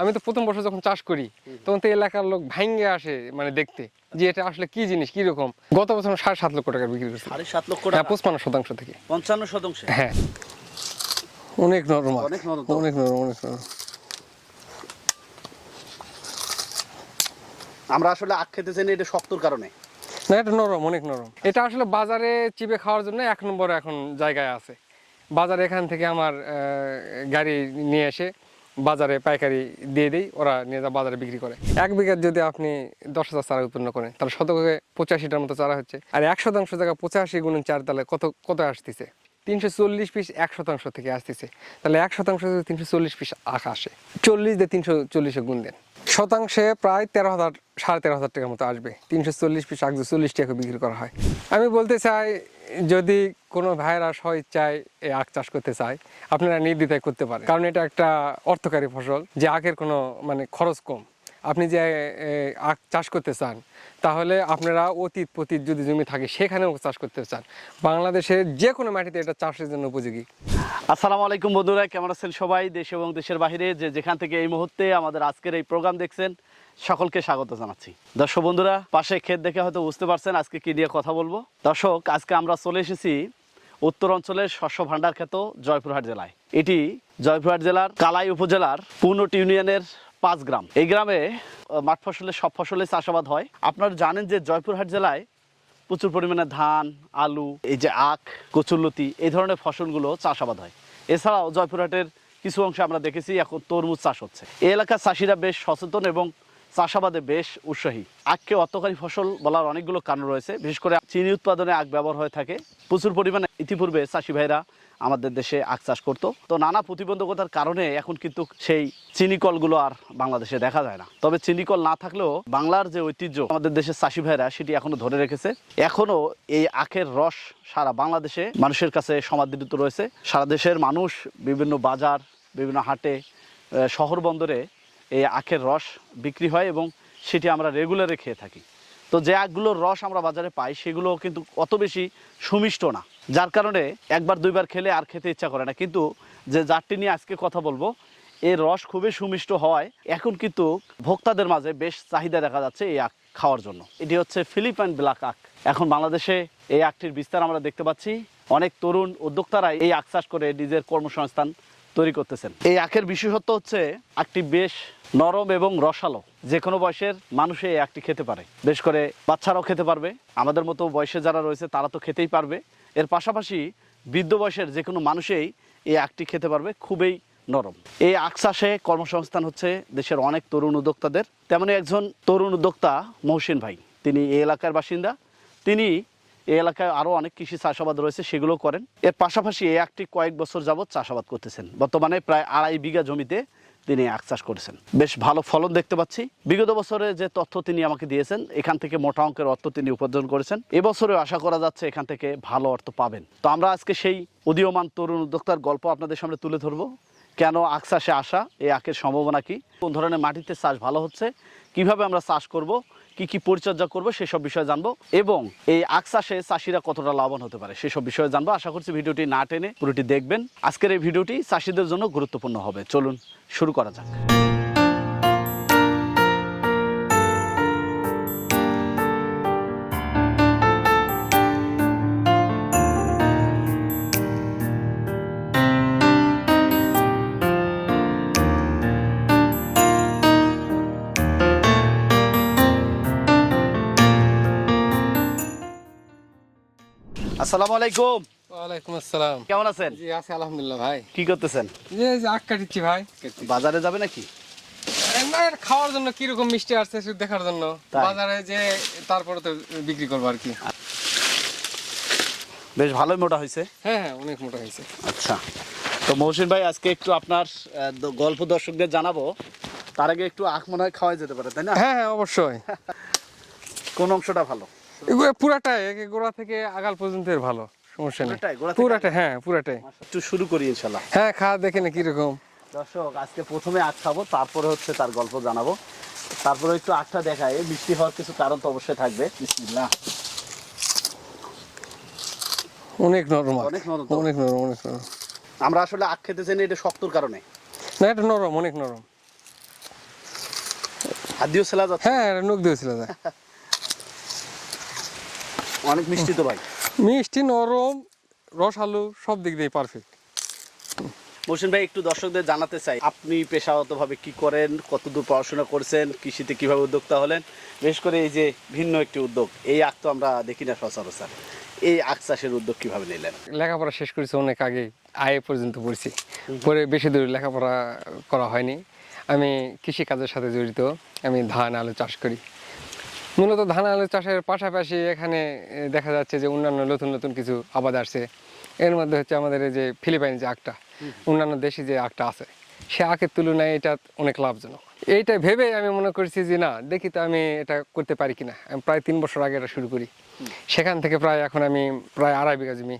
আমি তো প্রথম বছর যখন চাষ করি তখন তো এলাকার লোক ভাঙ্গে আসে মানে দেখতে যে এটা আসলে কি জিনিস কি রকম। গত বছর সাড়ে সাত লক্ষ টাকা বিক্রি করছি। সাড়ে সাত লক্ষ হ্যাঁ টাকা? পঁচপান্ন শতাংশ থেকে। পঞ্চান্ন শতাংশে? হ্যাঁ। অনেক নরম অনেক নরম অনেক নরম অনেক নরম। আমরা আসলে আখ খেতে চাই এটা শক্তর কারণে। না এটা নরম অনেক নরম। এটা আসলে বাজারে চিপে খাওয়ার জন্য এক নম্বরে এখন জায়গায় আছে। বাজারে এখান থেকে আমার গাড়ি নিয়ে এসে বাজারে পাইকারি দিয়ে দেই, ওরা নিয়ে যা বাজারে বিক্রি করে। এক বিঘার যদি আপনি দশ হাজার চারা উৎপন্ন করেন, তাহলে শতকে পঁচাশিটার মতো চারা হচ্ছে। আর এক শতাংশ জায়গা পঁচাশি গুণন চার, তাহলে কত কত আসতেছে? তিনশো চল্লিশ পিস এক শতাংশ থেকে আসতেছে। তাহলে এক শতাংশ তিনশো চল্লিশ পিস আখ আসে, চল্লিশ দিয়ে তিনশো চল্লিশে গুণ দেন। শতাংশে প্রায় তেরো হাজার, সাড়ে তেরো হাজার টাকার মতো আসবে। তিনশো চল্লিশ পিস একশো চল্লিশ টাকা বিক্রি করা হয়। আমি বলতে চাই, যদি কোনো ভাইরাস হয় চায় এই আখ চাষ করতে চায়, আপনারা নির্দ্বিধায় করতে পারেন। কারণ এটা একটা অর্থকারী ফসল, যে আখের কোনো মানে খরচ কম। আপনি যে আখ চাষ করতে চান, তাহলে আপনারা অতীত পতীত যদি জমি থাকে, সেখানেও চাষ করতে চান। বাংলাদেশের যে কোনো মাটিতে এটা চাষের জন্য উপযোগী। আসসালামু আলাইকুম বন্ধুরা, কেমন আছেন সবাই? দেশ এবং দেশের বাইরে যে, যেখান থেকে এই মুহূর্তে আমাদের আজকের এই প্রোগ্রাম দেখছেন, সকলকে স্বাগত জানাচ্ছি। দর্শক বন্ধুরা, পাশে ক্ষেত দেখে হয়তো বুঝতে পারছেন আজকে কি নিয়ে কথা বলব। দর্শক, আজকে আমরা চলে এসেছি উত্তর অঞ্চলের শস্য ভাণ্ডার খ্যাত জয়পুরহাট জেলায়। এটি জয়পুরহাট জেলার কালাই উপজেলার পুনট ইউনিয়নের পাঁচ গ্রাম। এই গ্রামে মাঠ ফসলের সব ফসলের চাষাবাদ হয়। আপনারা জানেন যে জয়পুরহাট জেলায় প্রচুর পরিমাণে ধান, আলু, এই যে আখ, কচুরলতি, এই ধরনের ফসলগুলো চাষাবাদ হয়। এছাড়াও জয়পুরহাটের কিছু অংশে আমরা দেখেছি, এখন তরমুজ চাষ হচ্ছে। এই এলাকার চাষিরা বেশ সচেতন এবং চাষাবাদে বেশ উৎসাহী। আখকে অর্থকারী ফসল বলার অনেকগুলো কারণ রয়েছে। বিশেষ করে চিনি উৎপাদনে আখ ব্যবহার হয়ে থাকে। প্রচুর পরিমাণে ইতিপূর্বে চাষি ভাইরা আমাদের দেশে আখ চাষ করতো। তো নানা প্রতিবন্ধকতার কারণে এখন কিন্তু সেই চিনি কলগুলো আর বাংলাদেশে দেখা যায় না। তবে চিনি কল না থাকলেও বাংলার যে ঐতিহ্য আমাদের দেশের চাষি ভাইরা সেটি এখনও ধরে রেখেছে। এখনও এই আখের রস সারা বাংলাদেশে মানুষের কাছে সমাদৃত রয়েছে। সারা দেশের মানুষ বিভিন্ন বাজার, বিভিন্ন হাটে শহর বন্দরে এই আখের রস বিক্রি হয় এবং সেটি আমরা রেগুলারে খেয়ে থাকি। তো যে আখগুলোর রস আমরা বাজারে পাই সেগুলো কিন্তু অত বেশি সুমিষ্ট না। যার কারণে একবার দুইবার খেলে আর খেতে ইচ্ছা করে না। কিন্তু যে জাতটি নিয়ে আজকে কথা বলব, এর রস খুবই সুমিষ্ট হওয়ায় এখন কিন্তু ভোক্তাদের মাঝে বেশ চাহিদা দেখা যাচ্ছে এই আখ খাওয়ার জন্য। এটি হচ্ছে ফিলিপাইন ব্ল্যাক আখ। এখন বাংলাদেশে এই আখটির বিস্তার আমরা দেখতে পাচ্ছি। অনেক তরুণ উদ্যোক্তারাই এই আখ চাষ করে নিজের কর্মসংস্থান তৈরি করতেছেন। এই আখের বিশেষত্ব হচ্ছে আখটি বেশ নরম এবং রসালো। যে কোনো বয়সের মানুষে এই আখটি খেতে পারে। বেশ করে বাচ্চারাও খেতে পারবে। আমাদের মতো বয়সে যারা রয়েছে তারা তো খেতেই পারবে। এর পাশাপাশি বৃদ্ধ বয়সের যে কোনো মানুষেই এই আখটি খেতে পারবে খুবই নরম। এই আখ চাষে কর্মসংস্থান হচ্ছে দেশের অনেক তরুণ উদ্যোক্তাদের। তেমনি একজন তরুণ উদ্যোক্তা মহসিন ভাই, তিনি এই এলাকার বাসিন্দা। তিনি এই এলাকায় আরও অনেক কৃষি চাষাবাদ রয়েছে সেগুলো করেন। এর পাশাপাশি এই একটি কয়েক বছর যাবৎ চাষাবাদ করতেছেন। বর্তমানে প্রায় আড়াই বিঘা জমিতে তিনি আখ চাষ করেছেন। বেশ ভালো ফলন দেখতে পাচ্ছি। বিগত বছরে যে তথ্য তিনি আমাকে দিয়েছেন, এখান থেকে মোটা অঙ্কের অর্থ তিনি উপার্জন করেছেন। এবছরেও আশা করা যাচ্ছে এখান থেকে ভালো অর্থ পাবেন। তো আমরা আজকে সেই উদীয়মান তরুণ উদ্যোক্তার গল্প আপনাদের সামনে তুলে ধরবো। কেন আখ চাষে আসা, এই আখের সম্ভাবনা কি? কোন ধরনের মাটিতে চাষ ভালো হচ্ছে? কীভাবে আমরা চাষ করব? কি কি পরিচর্যা করব সেসব বিষয়ে জানব। এবং এই আখ চাষে চাষিরা কতটা লাভবান হতে পারে সেসব বিষয়ে জানব। আশা করছি ভিডিওটি না টেনে পুরোটি দেখবেন। আজকের এই ভিডিওটি চাষিদের জন্য গুরুত্বপূর্ণ হবে। চলুন শুরু করা যাক। আসসালামু আলাইকুম। ওয়ালাইকুম আসসালাম। কেমন আছেন? জি আছে আলহামদুলিল্লাহ ভাই। কি করতেছেন? যে যে আখ কাটিচ্ছি ভাই। বাজারে যাবে নাকি? খাওয়ার জন্য কীরকম মিষ্টি আসছে শুধু দেখার জন্য। বাজারে যে তারপরে তো বিক্রি করব আর কি। বেশ ভালোই মোটা হয়েছে। হ্যাঁ হ্যাঁ অনেক মোটা হয়েছে। আচ্ছা। তো মহসিন ভাই আজকে একটু আপনার গল্প দর্শকদের জানাব। তার আগে একটু আখ মনে হয় খাওয়াই যেতে পারে তাই না? হ্যাঁ হ্যাঁ অবশ্যই। কোন অংশটা ভালো? এগুলো পুরাটাই গোড়া থেকে আগাল পর্যন্ত ভালো সমস্যা নেই। পুরাটাই, হ্যাঁ পুরাটাই। একটু শুরু করি ইনশাল্লাহ হ্যাঁ খাওয়া দেখে না কীরকম দর্শক আজকে প্রথমে আখ খাব তারপরে হচ্ছে তার গল্প জানাব। তারপরে একটু আখটা দেখায় মিষ্টি হওয়ার কিছু কারণ তো অবশ্যই থাকবে। বিসমিল্লাহ। অনেক নরম অনেক নরম অনেক নরম অনেক নরম। আমরা আসলে আখ খেতে চাই না এটা শক্তর কারণে। না এটা নরম অনেক নরম। হাত দিয়েও ছেলা যাচ্ছে। হ্যাঁ নখ দিয়েছিল যা অনেক মিষ্টি তো ভাই। মিষ্টি নরম রসালু সব দিক দিয়ে পারফেক্ট মহসিন ভাই একটু দর্শকদের জানাতে চাই আপনি পেশাগতভাবে কি করেন কতদূর পড়াশোনা করেছেন কৃষিতে কীভাবে উদ্যোক্তা হলেন? বিশেষ করে এই যে ভিন্ন একটি উদ্যোগ এই আখ তো আমরা দেখি না সচরাচর। এই আখ চাষের উদ্যোগ কীভাবে নিলেন? লেখাপড়া শেষ করেছি অনেক আগে আয়ে পর্যন্ত পড়ছি। পরে বেশি দূর লেখাপড়া করা হয়নি। আমি কৃষি কাজের সাথে জড়িত আমি ধান আলু চাষ করি। মূলত ধান আলু চাষের পাশাপাশি এখানে দেখা যাচ্ছে যে অন্যান্য নতুন নতুন কিছু আবাদ আসছে। এর মধ্যে হচ্ছে আমাদের এই যে ফিলিপাইন যে আখটা অন্যান্য দেশি যে আখটা আছে সে আখের তুলনায় এটা অনেক লাভজনক। এইটা ভেবে আমি মনে করছি যে না দেখি তো আমি এটা করতে পারি কিনা। আমি প্রায় তিন বছর আগে এটা শুরু করি। সেখান থেকে প্রায় এখন আমি প্রায় আড়াই বিঘা জমি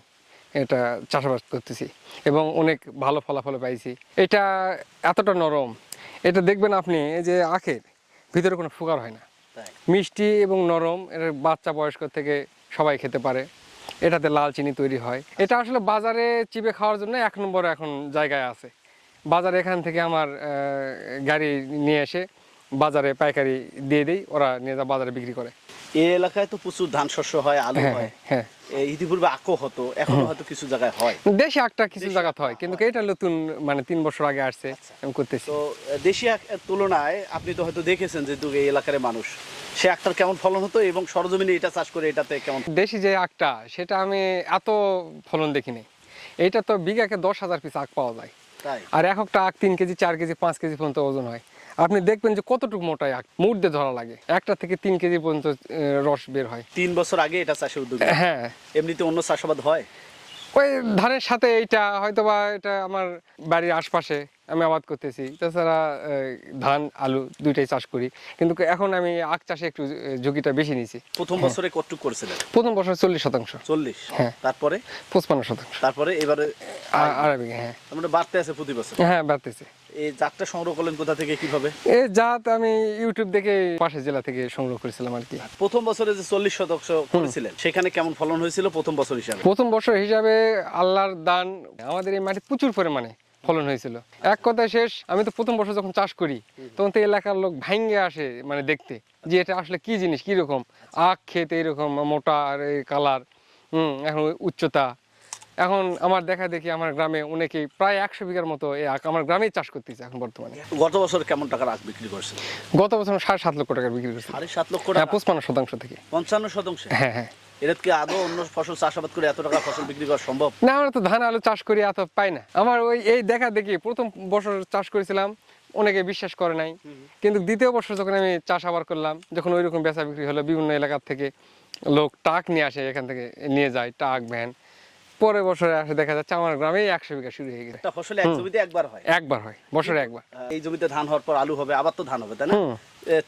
এটা চাষাবাদ করতেছি এবং অনেক ভালো ফলাফল পাইছি। এটা এতটা নরম এটা দেখবেন আপনি এই যে আখের ভিতরে কোনো ফুকার হয় না। মিষ্টি এবং নরম এটা বাচ্চা বয়স্ক থেকে সবাই খেতে পারে। এটাতে লাল চিনি তৈরি হয়। এটা আসলে বাজারে চিপে খাওয়ার জন্য এক নম্বর এখন জায়গায় আছে। বাজারে এখান থেকে আমার গাড়ি নিয়ে এসে বাজারে পাইকারি দিয়ে দিই ওরা নিয়ে যা বাজারে বিক্রি করে। এই এলাকায় তো প্রচুর ধান শস্য হয় আলু হ্যাঁ হয়। হ্যাঁ ইতিপূর্বে আকো হতো এখনও হয়তো কিছু জায়গায় হয়। দেশি কিছু জায়গাতে হয় কিন্তু এটা নতুন মানে তিন বছর আগে আসছে আমি করতেছি। তো দেশি তুলনায় আপনি তো হয়তো দেখেছেন যে এই এলাকার মানুষ সে আখটার কেমন ফলন হতো এবং সরজমিনে এটা চাষ করে এটাতে কেমন দেশি যে আখটা সেটা আমি এত ফলন দেখিনি। এইটা তো বিঘাকে দশ হাজার পিস আখ পাওয়া যায়। আর এক একটা আখ তিন কেজি চার কেজি পাঁচ কেজি পর্যন্ত ওজন হয়। আপনি দেখবেন যে কতটুকু মোটাই আখ। দিয়ে ধরা লাগে। একটা থেকে তিন কেজি পর্যন্ত রস বের হয়। তিন বছর আগে এটা চাষের উদ্যোগ হ্যাঁ। এমনিতে অন্য চাষাবাদ হয়? ওই ধানের সাথে এইটা হয়তো বা এটা আমার বাড়ির আশপাশে আমি আবাদ করতেছি। তাছাড়া ধান আলু দুইটাই চাষ করি। কিন্তু এখন আমি আখ চাষে একটু ঝুঁকিটা বেশি নিয়েছি। প্রথম বছরে কতটুকু করেছিলেন? প্রথম বছর চল্লিশ শতাংশ। চল্লিশ? হ্যাঁ। তারপরে? পঁচপান্ন শতাংশ। তারপরে এবারে আড়াই বিঘা হ্যাঁ। তার মানে বাড়তে আছে প্রতি বছর? হ্যাঁ বাড়তেছে। এই জাতটা সংগ্রহ করলেন কোথা থেকে কীভাবে? এই জাত আমি ইউটিউব দেখে পাশের জেলা থেকে সংগ্রহ করেছিলাম আর কি। প্রথম বছরে যে চল্লিশ শতাংশ করেছিলেন সেখানে কেমন ফলন হয়েছিল প্রথম বছর হিসাবে? প্রথম বছর হিসাবে আল্লাহর দান আমাদের এই মাটি প্রচুর পরিমাণে ফলন হয়েছিল। এক কথায় শেষ আমি তো প্রথম বছর যখন চাষ করি তখন তো এলাকার লোক ভাঙ্গে আসে মানে দেখতে যে এটা আসলে কি জিনিস কি রকম? আখ খেতে এরকম মোটা আর এই কালার হুম এখন উচ্চতা এখন আমার দেখা দেখি আমার গ্রামে অনেকেই প্রায় একশো বিঘার মতো এই আখ আমার গ্রামেই চাষ করতেছে এখন বর্তমানে। গত বছর কেমন টাকার আখ বিক্রি করছে গত বছর সাড়ে সাত লক্ষ টাকা বিক্রি করছে। সাড়ে সাত লক্ষ হ্যাঁ টাকা পঁচপান্ন শতাংশ থেকে। পঞ্চান্ন শতাংশ? হ্যাঁ হ্যাঁ। এটা কি আদৌ অন্য ফসল চাষাবাদ করে এত টাকা ফসল বিক্রি করা সম্ভব? না আমরা তো ধান আলু চাষ করি এত পাই না। আমার ওই এই দেখা দেখি প্রথম বছর চাষ করেছিলাম অনেকে বিশ্বাস করে নাই। কিন্তু দ্বিতীয় বছর যখন আমি চাষ আবার করলাম যখন ওই রকম বেচা বিক্রি হলো বিভিন্ন এলাকার থেকে লোক টাক নিয়ে আসে এখান থেকে নিয়ে যায় টাক ভ্যান। পরের বছরে আসে দেখা যাচ্ছে আমার গ্রামেই একশো বিঘা শুরু হয়ে গেছে। একটা ফসলে এক জমিতে একবার হয়? একবার হয় বছরে একবার। এই জমিতে ধান হওয়ার পর আলু হবে আবার তো ধান হবে তাই না?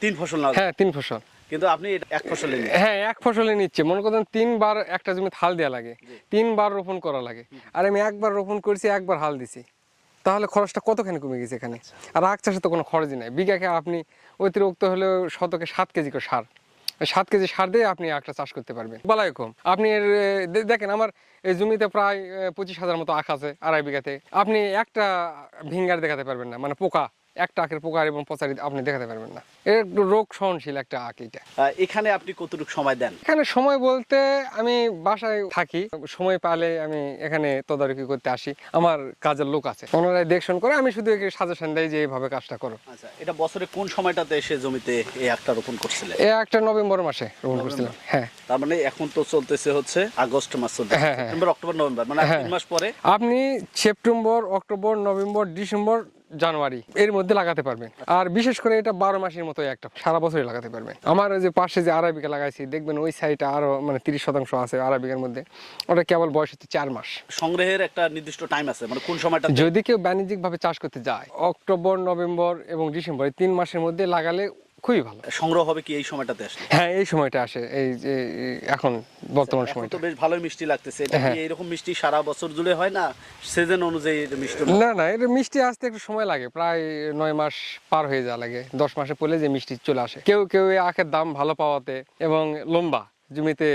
তিন ফসল না? হ্যাঁ তিন ফসল। কিন্তু আপনি এক ফসলে হ্যাঁ এক ফসলে নিচ্ছে। মনে করেন তিনবার একটা জমি হাল দেওয়া লাগে তিনবার রোপণ করা লাগে। আর আমি একবার রোপণ করছি একবার হাল দিছি। তাহলে খরচটা কতখানি কমে গেছে এখানে? আর আখ চাষে তো কোনো খরচই নাই। বিঘাকে আপনি অতিরিক্ত হলেও শতকে সাত কেজি করে সার। সাত কেজি সার দিয়ে আপনি আখটা চাষ করতে পারবেন। বালাইকুম কম আপনি দেখেন আমার এই জমিতে প্রায় পঁচিশ হাজার মতো আখ আছে, আড়াই বিঘাতে। আপনি একটা ভিঙ্গার দেখাতে পারবেন না মানে পোকা। একটা আখের পোকা এবং পচারি আপনি দেখাতে পারবেন না। এর একটু রোগ সহনশীল একটা আখ এটা এখানে আপনি কতটুকু সময় দেন? এখানে সময় বলতে আমি বাসায় থাকি সময় পালে আমি এখানে তদারকি করতে আসি। আমার কাজের লোক আছে। ওনারাই দেখশন করে আমি শুধু একে সাজেশন দেয় যে এইভাবে কাজটা করো। আচ্ছা এটা বছরে কোন সময়টাতে এসে জমিতে এই একটা রোপণ করছিলেন? এ একটা নভেম্বর মাসে রোপণ করছিলাম হ্যাঁ। তার মানে এখন তো চলতেছে হচ্ছে আগস্ট মাস চলছে হ্যাঁ, হ্যাঁ। সেপ্টেম্বর অক্টোবর নভেম্বর মানে হ্যাঁ। তিন মাস পরে আপনি September October November December January এর মধ্যে লাগাতে পারবেন। আর বিশেষ করে এটা বারো মাসের মতো একটা সারা বছরই লাগাতে পারবেন। আমার যে পাশে যে আড়াই বিঘা লাগাইছি দেখবেন ওই সাইডটা আরও মানে তিরিশ শতাংশ আছে আড়াই বিঘার মধ্যে। ওটা কেবল বয়স হচ্ছে চার মাস। সংগ্রহের একটা নির্দিষ্ট টাইম আছে মানে কোন সময়টা যদি কেউ বাণিজ্যিক ভাবে চাষ করতে যায় অক্টোবর নভেম্বর এবং ডিসেম্বর তিন মাসের মধ্যে লাগালে খুবই ভালো। সংগ্রহ হবে কি এই সময়টাতে আসলে? হ্যাঁ এই সময়টা আসে এই যে এখন বর্তমান সময়টা। তো বেশ ভালোই মিষ্টি লাগতেছে এটা কি হ্যাঁ। এইরকম মিষ্টি সারা বছর জুড়ে হয় না? সিজন অনুযায়ী এটা মিষ্টি না না এটা মিষ্টি আসতে একটু সময় লাগে প্রায় নয় মাস পার হয়ে যাওয়া লাগে দশ মাসে পড়লে যে মিষ্টি চলে আসে। কেউ কেউ এই আখের দাম ভালো পাওয়াতে এবং লম্বা জমিতে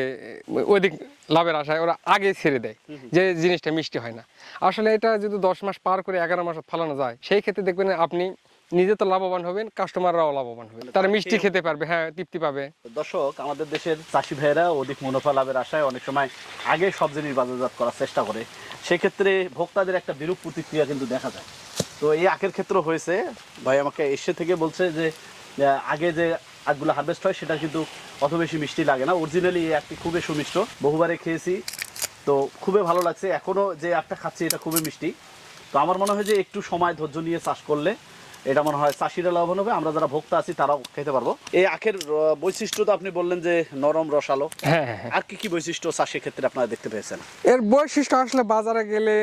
অধিক লাভের আশায় ওরা আগে ছেড়ে দেয় যে জিনিসটা মিষ্টি হয় না। আসলে এটা যদি দশ মাস পার করে এগারো মাস ফলানো যায় সেই ক্ষেত্রে দেখবেন আপনি নিজে তো লাভবান হবেন কাস্টমাররাও লাভবান হবে তারা মিষ্টি খেতে পারবে হ্যাঁ তৃপ্তি পাবে। দর্শক আমাদের দেশের চাষি ভাইয়েরা অধিক মুনাফা লাভের আশায় অনেক সময় আগে সব জিনিস বাজারজাত করার চেষ্টা করে। সেক্ষেত্রে ভোক্তাদের একটা বিরূপ প্রতিক্রিয়া কিন্তু দেখা যায়। তো এই আখের ক্ষেত্র হয়েছে। ভাই আমাকে এসে থেকে বলছে যে আগে যে আখগুলো হারভেস্ট হয় সেটা কিন্তু অত বেশি মিষ্টি লাগে না। অরিজিনালি এই আখটি খুবই সুমিষ্ট। বহুবারে খেয়েছি। তো খুবই ভালো লাগছে। এখনও যে আখটা খাচ্ছি এটা খুবই মিষ্টি। তো আমার মনে হয় যে একটু সময় ধৈর্য নিয়ে চাষ করলে এটা মনে হয় চাষিরা লাভবান হবে আমরা যারা ভোক্তা আছি তারাও খেতে পারব। এই আখের বৈশিষ্ট্য তো আপনি বললেন যে নরম রসালো। হ্যাঁ হ্যাঁ হ্যাঁ। আর কি কি বৈশিষ্ট্য চাষের ক্ষেত্রে আপনারা দেখতে পেয়েছেন? এর বৈশিষ্ট্য আসলে বাজারে গেলে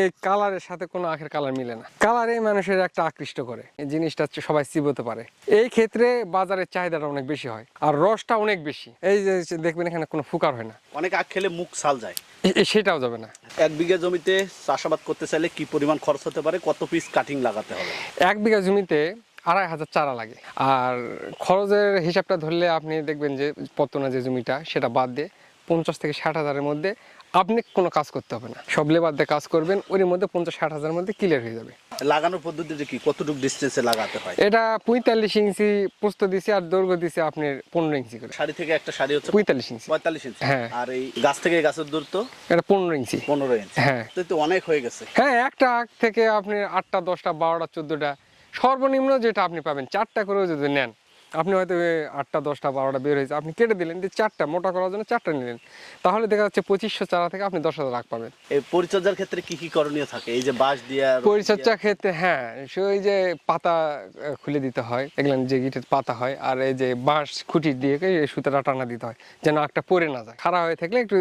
এই কালারের সাথে কোনো আখের কালার মিলে না। কালারে মানুষের একটা আকৃষ্ট করে এই জিনিসটা হচ্ছে সবাই চিবোতে পারে। এই ক্ষেত্রে বাজারের চাহিদাটা অনেক বেশি হয় আর রসটা অনেক বেশি। এই যে দেখবেন এখানে কোনো ফুকার হয় না। অনেক আখ খেলে মুখ সাল যায়। সেটাও যাবে না। এক বিঘা জমিতে চাষাবাদ করতে চাইলে কি পরিমাণ খরচ হতে পারে? কত পিস কাটিং লাগাতে হবে? এক বিঘা জমিতে আড়াই হাজার চারা লাগে। আর খরচের হিসাবটা ধরলে আপনি দেখবেন যে পত্তনা যে জমিটা সেটা বাদ দিয়ে পঞ্চাশ থেকে ষাট হাজারের মধ্যে আপনি কোনো কাজ করতে হবে না। সব লেবার দিয়ে কাজ করবেন ওর মধ্যে পঞ্চাশ ষাট হাজার মধ্যে ক্লিয়ার হয়ে যাবে। লাগানোর পদ্ধতিটা কি? কতটুকু ডিস্টেন্সে লাগাতে হয়? এটা পঁয়তাল্লিশ ইঞ্চি প্রস্ত দিছে আর দৈর্ঘ্য দিছে আপনার পনেরো ইঞ্চি করে। শাড়ি থেকে একটা শাড়ি হচ্ছে পঁয়তাল্লিশ ইঞ্চি। পঁয়তাল্লিশ ইঞ্চি। হ্যাঁ। আর এই গাছ থেকে গাছের দূরত্ব? এটা পনেরো ইঞ্চি। পনেরো ইঞ্চি। হ্যাঁ। তো তো অনেক হয়ে গেছে। হ্যাঁ একটা আখ থেকে আপনি আটটা দশটা বারোটা চোদ্দোটা সর্বনিম্ন যেটা আপনি পাবেন চারটা করেও যদি নেন আপনি হয়তো আটটা দশটা বারোটা বের হয়েছে। আপনি কেটে দিলেন যে চারটা মোটা করার জন্য চারটা নিলেন। তাহলে দেখা যাচ্ছে পঁচিশশো চারা থেকে আপনি দশ হাজার আখ পাবেন। এই পরিচর্যার ক্ষেত্রে কি কি করণীয় থাকে? এই যে বাঁশ দিয়া রশি পরিচর্যা ক্ষেত্রে হ্যাঁ ওই যে পাতা খুলে দিতে হয়। এগুলো যে গিটের পাতা হয় আর এই যে বাঁশ খুঁটি দিয়ে এই সুতাটা টানা দিতে হয় যেন আখটা পরে না যায়। খারাপ হয়ে থাকলে একটু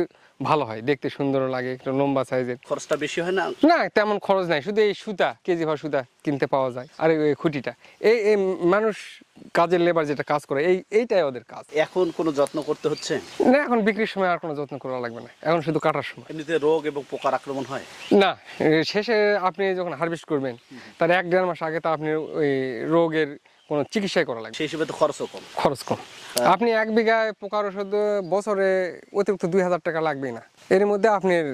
ভালো হয় দেখতে সুন্দর লাগে একটু লম্বা সাইজের। খরচটা বেশি হয় না? না তেমন খরচ নাই শুধু এই সুতা কেজি ভর সুতা কিনতে পাওয়া যায় আর এই খুঁটিটা। এই মানুষ কাজের লেবার যেটা কাজ করে এই এইটাই ওদের কাজ। এখন কোনো যত্ন করতে হচ্ছে? না এখন বিক্রির সময় আর কোনো যত্ন করা লাগবে না। এখন শুধু কাটার সময়। এমনিতে রোগ এবং পোকার আক্রমণ হয়? না শেষে আপনি যখন হারভেস্ট করবেন তার এক দেড় মাস আগে তো আপনি ওই রোগের কোনো চিকিৎসাই করা লাগবে। সেই হিসেবে তো খরচও কম। খরচ কম। আপনি এক বিঘায় পোকার ওষুধ বছরে অতিরিক্ত দুই হাজার টাকা লাগবেই না। এর মধ্যে আপনার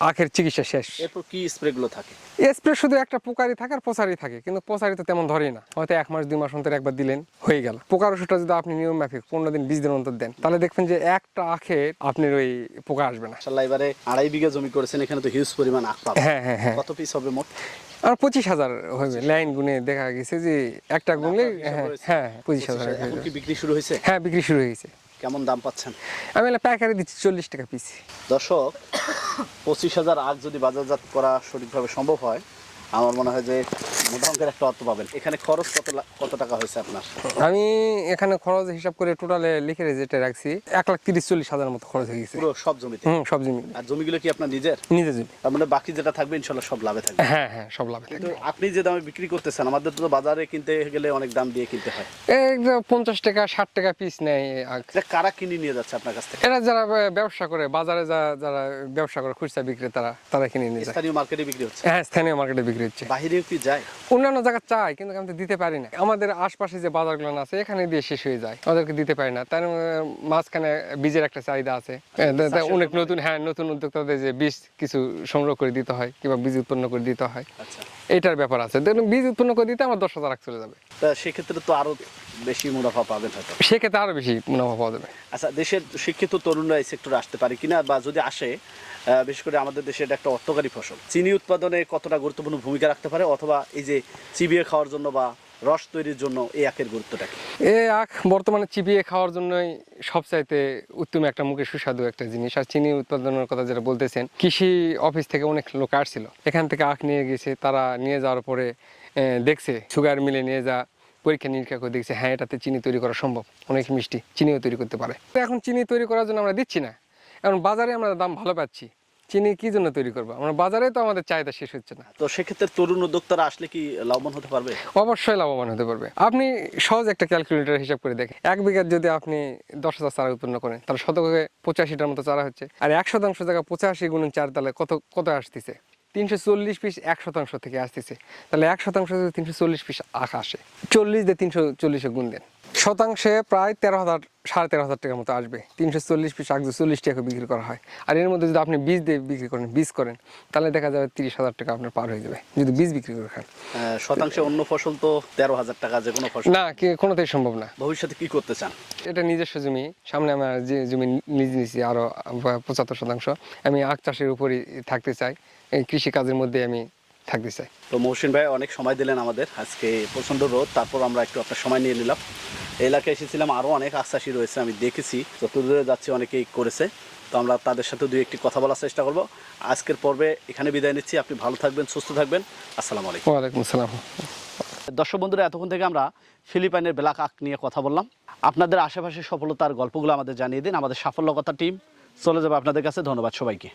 আখের চিকিৎসা শেষ। এরপর কি স্প্রে গুলো থাকে স্প্রে শুধু একটা পোকারি থাকে আর পচারি থাকে কিন্তু পচারি তো তেমন ধরেই না। হয়তো এক মাস দুই মাস অন্তর একবার দিলেন হয়ে গেল। পোকার ওষুধটা যদি আপনি নিয়ম মাফিক পনেরো দিন বিশ দিন অন্তর দেন তাহলে দেখবেন যে একটা আখে আপনার ওই পোকা আসবে না। মাশাআল্লাহ এবারে আড়াই বিঘা জমি করেছেন এখানে তো হিউজ পরিমাণ আখ পাবে হ্যাঁ হ্যাঁ হ্যাঁ। কত পিস হবে মোট? আর পঁচিশ হাজার হবে লাইন গুনে দেখা গেছে যে একটা গুনলে হ্যাঁ হ্যাঁ পঁচিশ হাজার কি বিক্রি শুরু হয়েছে? হ্যাঁ বিক্রি শুরু হয়েছে। কেমন দাম পাচ্ছেন? আমি পাইকারি দিচ্ছি চল্লিশ টাকা পিস দর্শক পঁচিশ হাজার আখ যদি বাজারজাত করা সঠিকভাবে সম্ভব হয় আমার মনে হয় যে মোটা অঙ্কের একটা অর্থ পাবেন। এখানে খরচ কত কত টাকা হয়েছে আপনার? আমি এখানে খরচ হিসাব করে টোটালে লিখে যেটা রাখছি এক লাখ তিরিশ চল্লিশ হাজার মতো খরচ হয়ে গেছে। পুরো সব জমিতে? হুম সব জমি আর জমিগুলো কি আপনার নিজের? নিজে জমি। তার মানে বাকি যেটা থাকবে ইনশাল্লাহ সব লাভে থাকবে। হ্যাঁ হ্যাঁ সব লাভে কিন্তু আপনি যে দামে বিক্রি করতেছেন আমাদের তো বাজারে কিনতে গেলে অনেক দাম দিয়ে কিনতে হয়। পঞ্চাশ টাকা ষাট টাকা পিস নেয় কারা কিনে নিয়ে যাচ্ছে আপনার কাছ থেকে? এরা যারা ব্যবসা করে বাজারে যা- যারা ব্যবসা করে খুচরা বিক্রেতারা তারা কিনে নিয়ে যায়। স্থানীয় মার্কেটে বিক্রি হচ্ছে? হ্যাঁ স্থানীয় মার্কেটে বিক্রি হচ্ছে। বাহিরেও কি যায়? অন্যান্য জায়গা চাই কিন্তু আমি তো দিতে পারি না। আমাদের আশপাশে যে বাজারগুলো আছে এখানে দিয়ে শেষ হয়ে যায়। ওদেরকে দিতে পারি না। তার মাঝখানে বীজের একটা চাহিদা আছে। তা অনেক নতুন হ্যাঁ নতুন উদ্যোক্তাদের যে বীজ কিছু সংগ্রহ করে দিতে হয় কিংবা বীজ উৎপন্ন করে দিতে হয়। আচ্ছা। এটার ব্যাপার আছে। দেখুন বীজ উৎপন্ন করে দিতে আমার দশ হাজার চলে যাবে। সেক্ষেত্রে তো আরও বেশি মুনাফা পাবেন হয়তো। সেক্ষেত্রে আরও বেশি মুনাফা পাওয়া যাবে। আচ্ছা দেশের শিক্ষিত তরুণরা এই সেক্টরে আসতে পারে কিনা বা যদি আসে বিশেষ করে আমাদের দেশে এটা একটা অর্থকারী ফসল। চিনি উৎপাদনে কতটা গুরুত্বপূর্ণ ভূমিকা রাখতে পারে অথবা এই যে চিবিয়ে খাওয়ার জন্য বা রস তৈরির জন্য এই আখের গুরুত্বটা কি? এই আখ বর্তমানে চিবিয়ে খাওয়ার জন্যই সবচাইতে উত্তম একটা মুখে সুস্বাদু একটা জিনিস। আর চিনি উৎপাদনের কথা যেটা বলতেছেন, কৃষি অফিস থেকে অনেক লোক আসছিল। এখান থেকে আখ নিয়ে গেছে, তারা নিয়ে যাওয়ার পরে দেখছে, সুগার মিলে নিয়ে যা, পরীক্ষা নিরীক্ষা করে দেখছে হ্যাঁ এটাতে চিনি তৈরি করা সম্ভব। অনেক মিষ্টি, চিনিও তৈরি করতে পারে। এখন চিনি তৈরি করার জন্য আমরা দিচ্ছি না। এখন বাজারে আমরা দাম ভালো পাচ্ছি। চিনি কি জন্য তৈরি করব? আমরা বাজারে তো আমাদের চাহিদা শেষ হচ্ছে না। তো সেক্ষেত্রে তরুণ উদ্যোক্তারা আসলে কি লাভবান হতে পারবে? অবশ্যই লাভবান হতে পারবে। আপনি সহজ একটা ক্যালকুলেটার হিসাব করে দেখেন। এক বিঘার যদি আপনি দশ হাজার চারা উৎপন্ন করেন তাহলে শতকে পঁচাশিটার মতো চারা হচ্ছে। আর এক শতাংশ জায়গা পঁচাশি গুণ চার তাহলে কত কত আসতেছে? তিনশো চল্লিশ পিস এক শতাংশ থেকে আসতেছে। তাহলে এক শতাংশ তিনশো চল্লিশ পিস আখ আসে চল্লিশ দিয়ে তিনশো চল্লিশে গুণ দেন। শতাংশে প্রায় তেরো হাজার সাড়ে তেরো হাজার টাকার মতো আসবে। তিনশো চল্লিশ পিস চল্লিশ টাকা বিক্রি করা হয়। আর এর মধ্যে যদি আপনি বীজ দিয়ে বিক্রি করেন বীজ করেন তাহলে দেখা যাবে তিরিশ হাজার টাকা আপনার পার হয়ে যাবে যদি বীজ বিক্রি করে খান। শতাংশে অন্য ফসল তো তেরো হাজার টাকা যে কোনো ফসল। না কি কোনোটাই সম্ভব না। ভবিষ্যতে কি করতে চান? এটা নিজস্ব জমি সামনে আমার যে জমি নিজে নিয়েছি আরও পঁচাত্তর শতাংশ। আমি আখ চাষের উপরই থাকতে চাই। কৃষি কাজের মধ্যে আমি থাকতে চাই। তো মহসিন ভাই অনেক সময় দিলেন আমাদের। আজকে প্রচণ্ড রোদ তারপর আমরা একটু আপনার সময় নিয়ে নিলাম। এই এলাকায় এসেছিলাম আরও অনেক আশ্বাসী রয়েছে আমি দেখেছি। যত দূরে যাচ্ছে অনেকেই করেছে। তো আমরা তাদের সাথে দুই একটি কথা বলার চেষ্টা করব। আজকের পর্বে এখানে বিদায় নিচ্ছি। আপনি ভালো থাকবেন সুস্থ থাকবেন। আসসালামু আলাইকুম। ওয়ালাইকুম আসসালাম। দর্শক বন্ধুরা এতক্ষণ থেকে আমরা ফিলিপাইনের ব্ল্যাক আক নিয়ে কথা বললাম। আপনাদের আশেপাশে সফলতার গল্পগুলো আমাদের জানিয়ে দিন। আমাদের সাফল্য কথা টিম চলে যাবে আপনাদের কাছে। ধন্যবাদ সবাইকে।